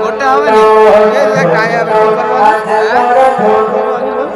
করতে হবে না টায়ার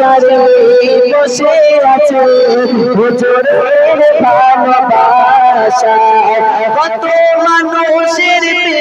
সারি সারি বসে আছে হুজুরের ভালোবাসা কত মানুষের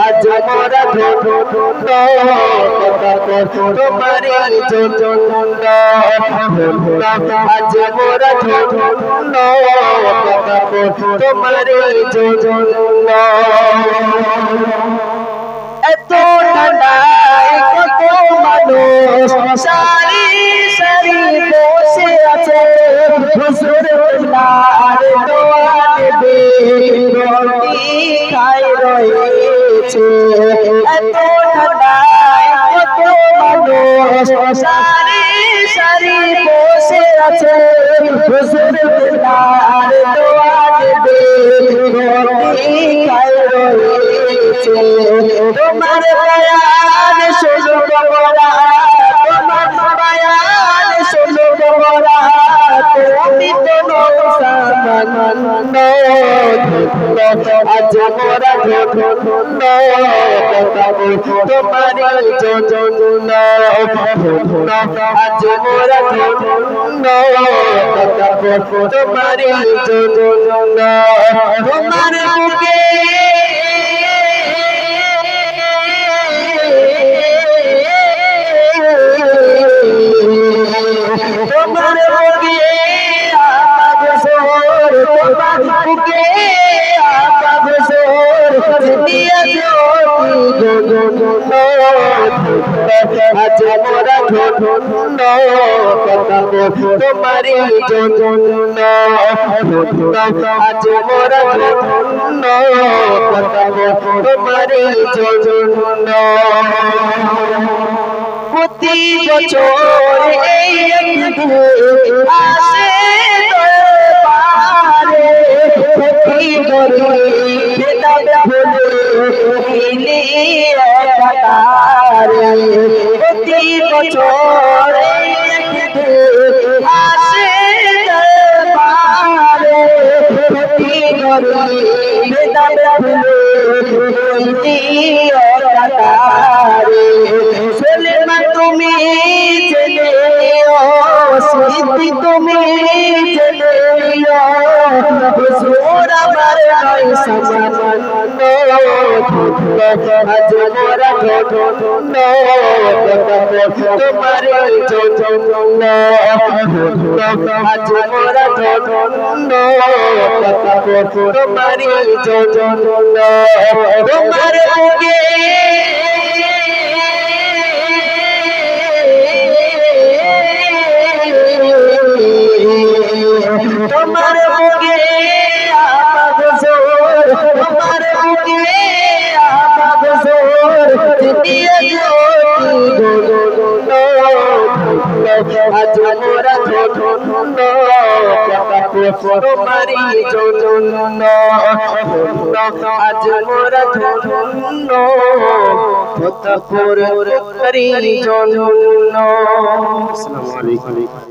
আজ মোরা তোমারি জন্য আজ মোরা তোমারি জন্য এত ঠান্ডায় কত মানুষ সারি সারি বসে আছে হুজুর আর দোয়া দেবে রুটি খাই রয়েছে এত ঠান্ডায় কত মানুষ সারি সারি বসে আছে তোমার তুমি তো নৌসামান আজ মোরা ধন্য তোমারি জন্য আজ মোরা ধন্য তোমারি জন্য তোমার মুখে আজ মোরা ধন্য তোমারি জন্য আজ মোরা ধন্য তোমারি জন্য প্রতি বছর এই তুমি সেই গরু বেদাবে ফুলু কিলি বছর আসে দরবারে প্রতি গরু বেদাবে ফুলু কিলি তুমি আজ মোরা ধন্য তোমার জন্য আজ মোরা ধন্য তোমার জন্য তোমার বুকে তোমার বুকে আপাদ জোর তোমার বুকে তোমারি জন্য আজ মোরা ধন্য ফতপুর করি জন্য আসসালামু আলাইকুম